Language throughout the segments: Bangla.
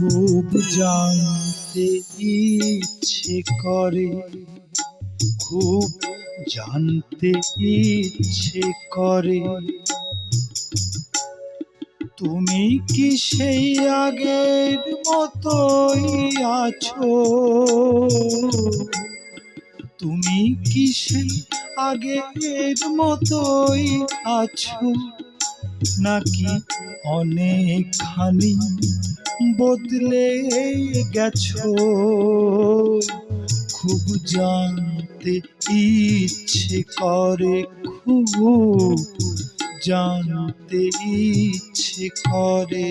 খুব জানতে ইচ্ছে করে খুব জানতে ইচ্ছে করে। তুমি কি সেই আগের মতোই আছো? তুমি কি সেই আগের মতোই আছো? নাকি অনেকখানি বদলে গেছো? খুব জানতে ইচ্ছে করে খুব জানতে ইচ্ছে করে।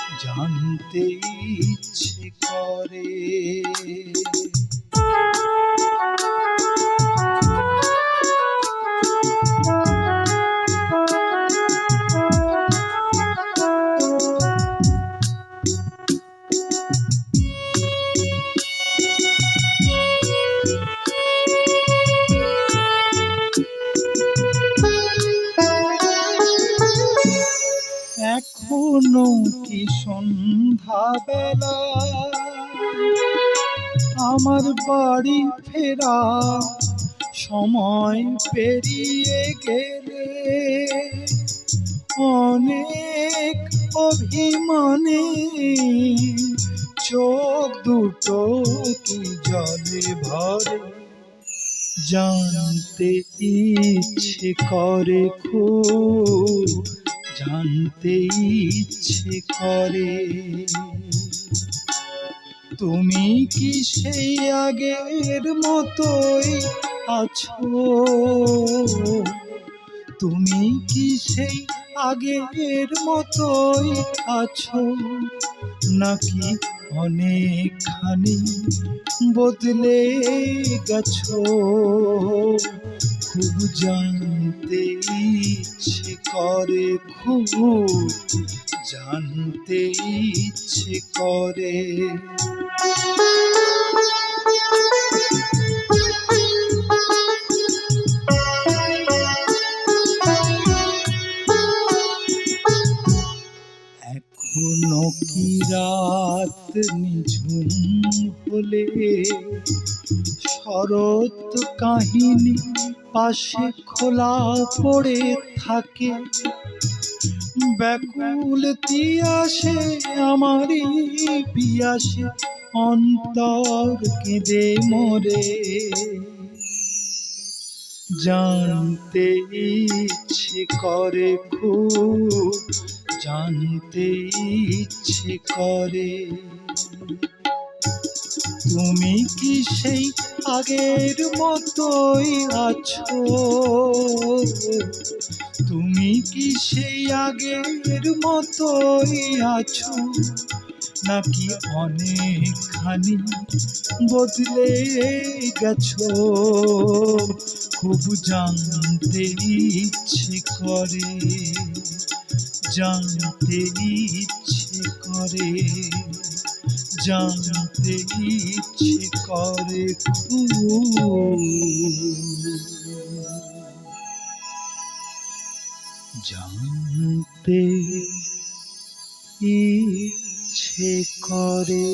জানতে ইচ্ছে করে। কি সন্ধ্যা বেলা আমার বাড়ি ফেরা সময় পেরিয়ে গেলে অনেক অভিমানে চোখ দুটো কি জলে ভরে জানতে ইচ্ছে করে খুব জানতে ইচ্ছে করে। তুমি কি সেই আগের মতোই আছো? তুমি কি সেই আগের মতোই আছো? নাকি অনেকখানি বদলে গেছো? খুব জানতে ইচ্ছে করে খুব জানতে ইচ্ছে করে। কি রাত নিঝুম হলে? শরৎ কাহিনী পাশে খোলা পড়ে থাকে। ব্যাকুল তিয়াসে আমারই পিয়াসে অন্তর কেঁদে মরে। জানতে ইচ্ছে করে খুব জানতে ইচ্ছে করে। তুমি কি সেই আগের মতোই আছো? তুমি কি সেই আগের মতোই আছো? নাকি অনেকখানি বদলে গেছো? খুব জানতে ইচ্ছে করে। জানতে ইচ্ছে করে জানতে ইচ্ছে করে জানতে ইচ্ছে করে।